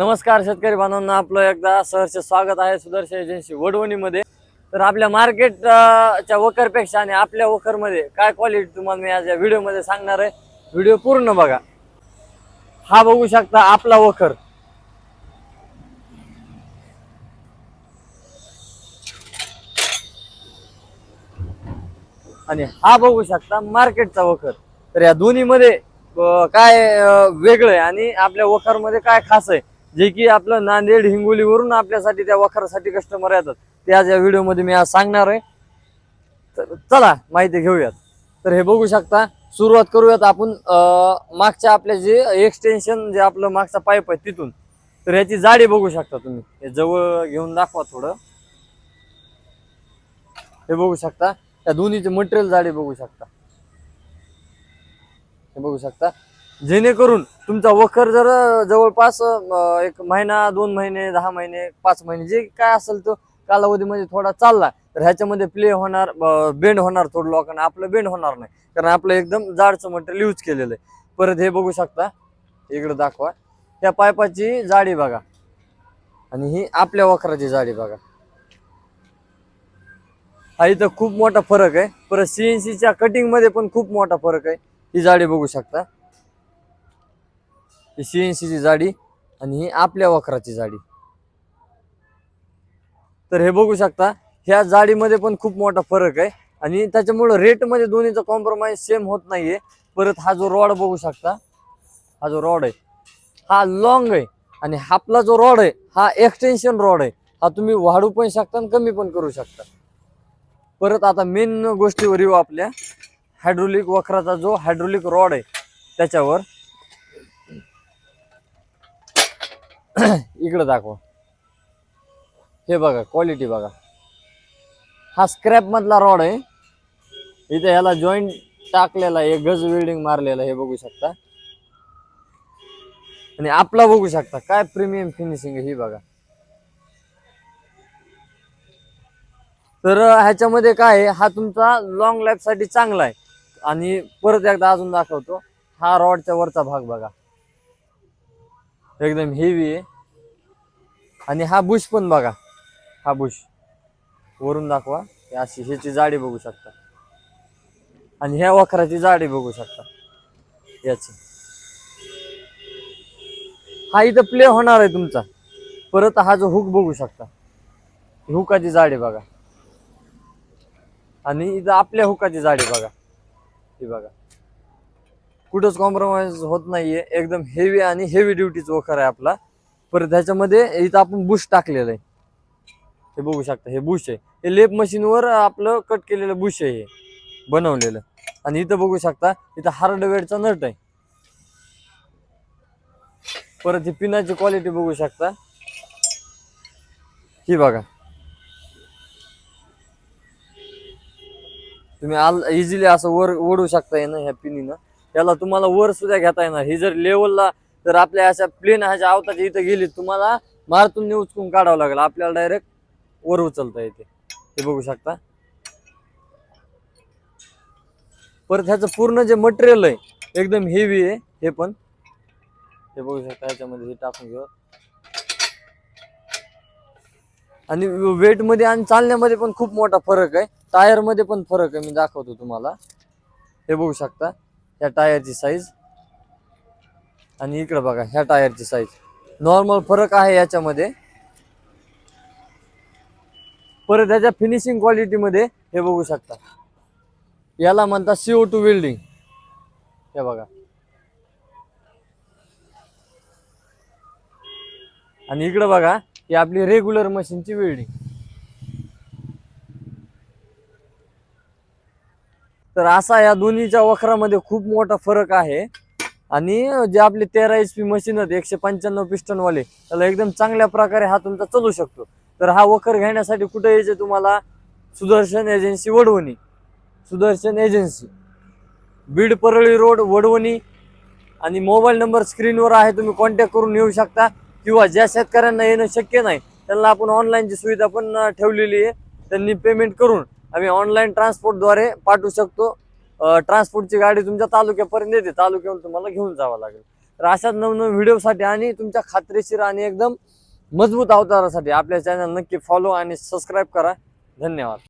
नमस्कार शेतकरी बांधवांना आपलं एकदा सहर्ष स्वागत आहे सुदर्शन एजन्सी वडवणीमध्ये. तर आपल्या मार्केटच्या वखरपेक्षा आणि आपल्या वखरमध्ये काय क्वालिटी तुम्हाला मी आज या व्हिडिओमध्ये सांगणार आहे. व्हिडिओ पूर्ण बघा. हा बघू शकता आपला वखर. आणि हा बघू शकता मार्केटचा वखर. तर या दोन्हीमध्ये काय वेगळं आहे आणि आपल्या वखरमध्ये काय खास आहे? जे की आपलं नांदेड हिंगोलीवरून आपल्यासाठी त्या वखरासाठी कस्टमर येतात. ते आज या व्हिडिओमध्ये मी आज सांगणार आहे. तर चला माहिती घेऊयात. तर हे बघू शकता सुरुवात करूयात आपण मागच्या आपल्या जे एक्सटेन्शन जे आपलं मागचा पाईप आहे तिथून. तर याची जाडी बघू शकता तुम्ही. हे जवळ घेऊन दाखवा थोडं. हे बघू शकता त्या दोन्हीचे मटेरियल जाडी बघू शकता. हे बघू शकता. जेणेकरून तुमचा वखर जर जवळपास एक महिना दोन महिने दहा महिने पाच महिने जे काय असेल तो कालावधीमध्ये थोडा चालला तर ह्याच्यामध्ये प्ले होणार बेंड होणार थोडं लोकांना. आपलं बेंड होणार नाही. कारण आपलं एकदम जाडचं मटेरियल यूज केलेलं आहे. परत हे बघू शकता. इकडं दाखवा. त्या पायपाची जाडी बघा. आणि ही आपल्या वखराची जाडी बघा. हा इथं खूप मोठा फरक आहे. परत सीएनसीच्या सीच्या कटिंगमध्ये पण खूप मोठा फरक आहे. ही जाडी बघू शकता. ही सीएनसीची जाडी आणि ही आपल्या वखराची जाडी. तर हे बघू शकता ह्या जाडीमध्ये पण खूप मोठा फरक आहे आणि त्याच्यामुळं रेटमध्ये दोन्हीचा कॉम्प्रोमाइज सेम होत नाहीये. परत हा जो रॉड बघू शकता हा जो रॉड आहे हा लॉंग आहे आणि आपला जो रॉड आहे हा एक्सटेन्शन रॉड आहे. हा तुम्ही वाढू पण शकता आणि कमी पण करू शकता. परत आता मेन गोष्टीवर येऊ आपल्या. हायड्रोलिक वखराचा जो हायड्रोलिक रॉड आहे त्याच्यावर इकडं दाखवा. हे बघा क्वालिटी बघा. हा स्क्रॅप मधला रॉड आहे. इथे ह्याला जॉईंट टाकलेला आहे गज वेल्डिंग मारलेला हे बघू शकता. आणि आपला बघू शकता काय प्रीमियम फिनिशिंग ही बघा. तर ह्याच्यामध्ये काय आहे हा तुमचा लॉंग लाईफसाठी चांगला आहे. आणि परत एकदा अजून दाखवतो हा रॉडच्या वरचा भाग बघा. एकदम हेवी आहे. आणि हा बुश पण बघा. हा बुश वरून दाखवा. अशी ह्याची जाडी बघू शकता. आणि ह्या वखराची जाडी बघू शकता. याची. हा इथं प्ले होणार आहे तुमचा. परत हा जो हुक बघू शकता. हुकाची जाडी बघा. आणि इथं आपल्या हुकाची जाडी बघा. ही बघा. कुठंच कॉम्प्रोमाइज होत नाहीये. एकदम हेवी आणि हेवी ड्युटीच वखर आहे आपला. परत त्याच्यामध्ये इथं आपण बुश टाकलेलं आहे. हे बघू शकता हे बुश आहे. हे लेप मशीनवर आपलं कट केलेलं बुश आहे हे. बनवलेलं. आणि इथं बघू शकता इथं हार्डवेअरचा नट आहे. परत ही पिनाची क्वालिटी बघू शकता. ही बघा. तुम्ही आल इझिली असं वर ओढू शकता ना ह्या पिनीनं. याला तुम्हाला वर सुद्धा घेता येणार. ही जर लेवलला तर आपल्या अशा प्लेन ह्याच्या आवताच्या इथं गेली तुम्हाला मारतून ने उचकून काढावं लागेल. आपल्याला डायरेक्ट वर उचलता येते. हे बघू शकता. परत ह्याचं पूर्ण जे मटेरियल आहे एकदम हेवी आहे हे पण. हे बघू शकता ह्याच्यामध्ये हे टाकून घेऊ. आणि वेटमध्ये आणि चालण्यामध्ये पण खूप मोठा फरक आहे. टायरमध्ये पण फरक आहे मी दाखवतो तुम्हाला. हे बघू शकता. ह्या टायरची साईज आणि इकडं बघा ह्या टायरची साईज नॉर्मल फरक आहे याच्यामध्ये. परत त्याच्या फिनिशिंग क्वालिटी मध्ये हे बघू शकता. याला म्हणतात सीओ टू वेल्डिंग हे बघा. आणि इकडं बघा ही आपली रेग्युलर मशीनची वेल्डिंग तर असा या दोन्हीच्या वखरामध्ये खूप मोठा फरक आहे. आणि जे आपले तेरा एच पी मशीन आहेत एकशे पंच्याण्णव पिस्टन वाले त्याला एकदम चांगल्या प्रकारे हा तुमचा चालू शकतो. तर हा वखर घेण्यासाठी कुठे यायचे तुम्हाला? Sudarshan agency Vadvani. Sudarshan agency Beed Parli road Vadvani. आणि मोबाईल नंबर स्क्रीनवर आहे तुम्ही कॉन्टॅक्ट करून येऊ शकता. किंवा ज्या शेतकऱ्यांना येणं शक्य नाही त्यांना आपण ऑनलाईनची सुविधा पण ठेवलेली आहे. त्यांनी पेमेंट करून आम्ही ऑनलाईन ट्रान्सपोर्टद्वारे पाठवू शकतो. ट्रान्सपोर्टची गाडी तुमच्या तालुक्यापर्यंत येते. तालुक्याहून तुम्हाला घेऊन जावं लागेल. तर अशाच नवनवीन व्हिडिओसाठी आणि तुमच्या खात्रीशीर आणि एकदम मजबूत अवतारासाठी आपल्या चॅनल नक्की फॉलो आणि सबस्क्राईब करा. धन्यवाद.